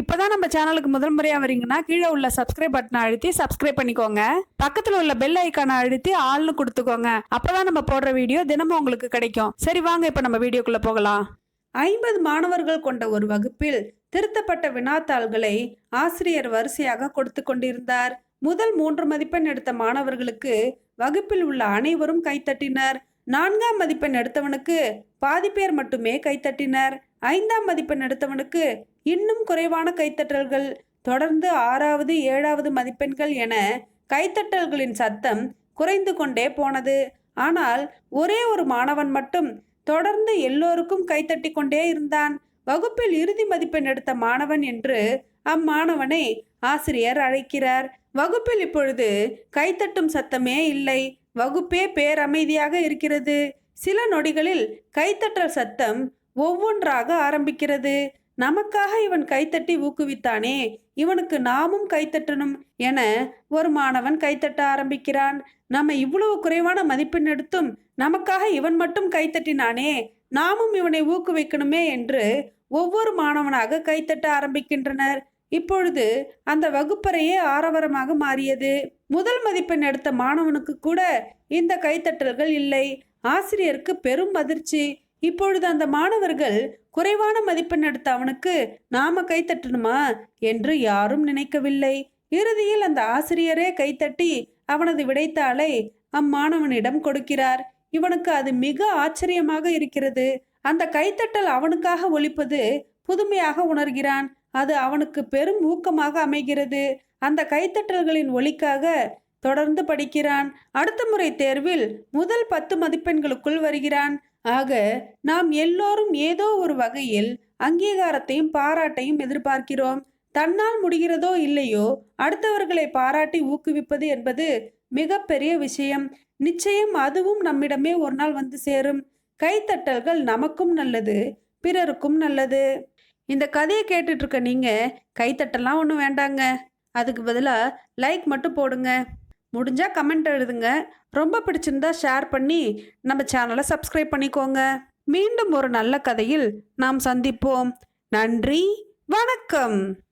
இப்போதான் நம்ம சேனலுக்கு முதல் முறையாக வரீங்கன்னா கீழே உள்ள சப்ஸ்கிரைப் பட்டனை அழுத்தி சப்ஸ்கிரைப் பண்ணிக்கோங்க. பக்கத்தில் உள்ள பெல் ஐக்கானை அழுத்தி ஆள்னு கொடுத்துக்கோங்க. அப்போதான் நம்ம போடுற வீடியோ தினமும் உங்களுக்கு கிடைக்கும். சரி வாங்க இப்போ நம்ம வீடியோக்குள்ளே போகலாம். ஐம்பது மாணவர்கள் கொண்ட ஒரு வகுப்பில் திருத்தப்பட்ட வினாத்தாள்களை ஆசிரியர் வரிசையாக கொடுத்து கொண்டிருந்தார். முதல் மூன்று மதிப்பெண் எடுத்த மாணவர்களுக்கு வகுப்பில் உள்ள அனைவரும் கைத்தட்டினர். நான்காம் மதிப்பெண் எடுத்தவனுக்கு பாதி பேர் மட்டுமே கைத்தட்டினர். ஐந்தாம் மதிப்பெண் எடுத்தவனுக்கு இன்னும் குறைவான கைத்தட்டல்கள் தொடர்ந்து ஆறாவது ஏழாவது மதிப்பெண்கள் என கைத்தட்டல்களின் சத்தம் குறைந்து கொண்டே போனது. ஆனால் ஒரே ஒரு மாணவன் மட்டும் தொடர்ந்து எல்லோருக்கும் கைத்தட்டி கொண்டே இருந்தான். வகுப்பில் இறுதி மதிப்பெண் எடுத்த மாணவன் என்று அம்மாணவனை ஆசிரியர் அழைக்கிறார். வகுப்பில் இப்பொழுது கைத்தட்டும் சத்தமே இல்லை. வகுப்பே பேரமைதியாக இருக்கிறது. சில நொடிகளில் கைத்தட்டல் சத்தம் ஒவ்வொன்றாக ஆரம்பிக்கிறது. நமக்காக இவன் கைத்தட்டி ஊக்குவித்தானே இவனுக்கு நாமும் கைத்தட்டணும் என ஒரு மாணவன் கைத்தட்ட ஆரம்பிக்கிறான். நம்ம இவ்வளவு குறைவான மதிப்பெண் எடுத்தும் நமக்காக இவன் மட்டும் கைத்தட்டினானே நாமும் இவனை ஊக்குவிக்கணுமே என்று ஒவ்வொரு மாணவனாக கைத்தட்ட ஆரம்பிக்கின்றனர். இப்பொழுது அந்த வகுப்பறையே ஆரவாரமாக மாறியது. முதல் மதிப்பெண் எடுத்த மாணவனுக்கு கூட இந்த கைத்தட்டல்கள் இல்லை. ஆசிரியருக்கு பெரும் அதிர்ச்சி. இப்பொழுது அந்த மாணவர்கள் குறைவான மதிப்பெண் எடுத்த அவனுக்கு நாம கைத்தட்டணுமா என்று யாரும் நினைக்கவில்லை. இறுதியில் அந்த ஆசிரியரே கைத்தட்டி அவனது விடைத்தாளை அம்மாணவனிடம் கொடுக்கிறார். இவனுக்கு அது மிக ஆச்சரியமாக இருக்கிறது. அந்த கைத்தட்டல் அவனுக்காக ஒழிப்பது புதுமையாக உணர்கிறான். அது அவனுக்கு பெரும் ஊக்கமாக அமைகிறது. அந்த கைத்தட்டல்களின் ஒலிக்காக தொடர்ந்து படிக்கிறான். அடுத்த முறை தேர்வில் முதல் பத்து மதிப்பெண்களுக்குள் வருகிறான். ஆக நாம் எல்லோரும் ஏதோ ஒரு வகையில் அங்கீகாரத்தையும் பாராட்டையும் எதிர்பார்க்கிறோம். தன்னால் முடிகிறதோ இல்லையோ அடுத்தவர்களை பாராட்டி ஊக்குவிப்பது என்பது மிகப்பெரிய விஷயம். நிச்சயம் அதுவும் நம்மிடமே ஒரு நாள் வந்து சேரும். கைத்தட்டல்கள் நமக்கும் நல்லது பிறருக்கும் நல்லது. இந்த கதையை கேட்டுட்ருக்க நீங்கள் கைத்தட்டெல்லாம் கைத்தட்டலாம் ஒன்றும் வேண்டாங்க. அதுக்கு பதிலாக லைக் மட்டும் போடுங்க. முடிஞ்சால் கமெண்ட் எழுதுங்க. ரொம்ப பிடிச்சிருந்தா ஷேர் பண்ணி நம்ம சேனலை சப்ஸ்கிரைப் பண்ணிக்கோங்க. மீண்டும் ஒரு நல்ல கதையில் நாம் சந்திப்போம். நன்றி வணக்கம்.